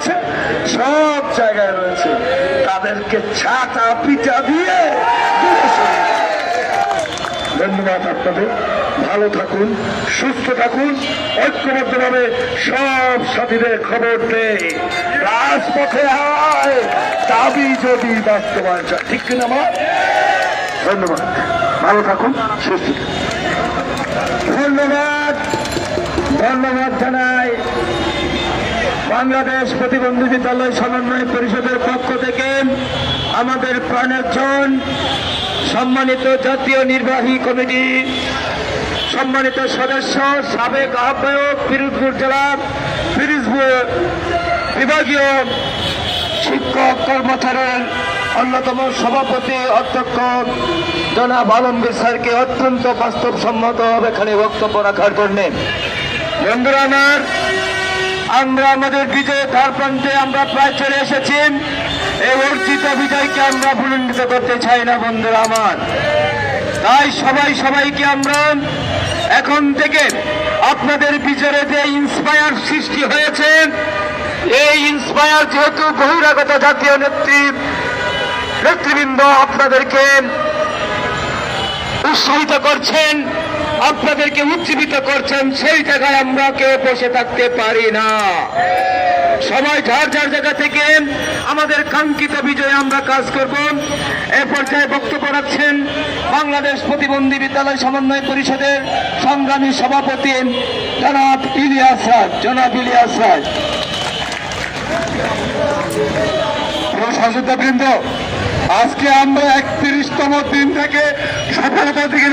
আছে, সব জায়গায় রয়েছে। তাদেরকে ছাতা পিটা দিয়ে। ধন্যবাদ আপনাদের। ভালো থাকুন, সুস্থ থাকুন, ঐক্যবদ্ধভাবে সব সাথীদের খবর দেয় রাজপথে আয় দাবি যদি বাস্তবায়ন চায় ঠিক কিনা আমার ধন্যবাদ। ভালো থাকুন, সুস্থ ধন্যবাদ। ধন্যবাদ জানাই। বাংলাদেশ প্রতিবন্ধী বিদ্যালয় সমন্বয় পরিষদের পক্ষ থেকে আমাদের প্রাণের জন সম্মানিত জাতীয় নির্বাহী কমিটি, সম্মানিত সদস্য, সাবেক আহ্বায়ক পিরোজপুর জেলা পিরিজপুর বিভাগীয় শিক্ষক কর্মচারীর অন্যতম সভাপতি অধ্যক্ষ জনাব আলমগীর স্যারকে অত্যন্ত বাস্তবসম্মতভাবে এখানে বক্তব্য রাখার জন্যে। বন্ধুরা আমার আমরা আমাদের বিজয় দ্বার প্রান্তে আমরা প্রায় চলে এসেছি। এই অর্জিত বিজয়কে আমরা ভুলণ্ডিত করতে চাই না, বন্ধুরা আমার। তাই সবাই সবাইকে আমরা এখন থেকে আপনাদের বিজয়ে যে ইন্সপায়ার সৃষ্টি হয়েছে, এই ইন্সপায়ার যেহেতু বহিরাগত জাতীয় নেত্রী, নেতৃবৃন্দ আপনাদেরকে উৎসাহিত করছেন আপনাদেরকে উজ্জীবিত করছেন, সেই জায়গায় আমরা কেউ বসে থাকতে পারি না। সবাই যার যার জায়গা থেকে আমাদের কাঙ্ক্ষিত বিজয়ে আমরা কাজ করব। এ পর্যায়ে বক্তব্য রাখছেন বাংলাদেশ প্রতিবন্ধী বিদ্যালয় সমন্বয় পরিষদের সংগ্রামী সভাপতি জনাব ইলিয়াস রাজ জনাব ইলিয়াস রাজ বৃন্দ, আজকে আমরা একত্রিশতম দিন থেকে সফলতা দিকে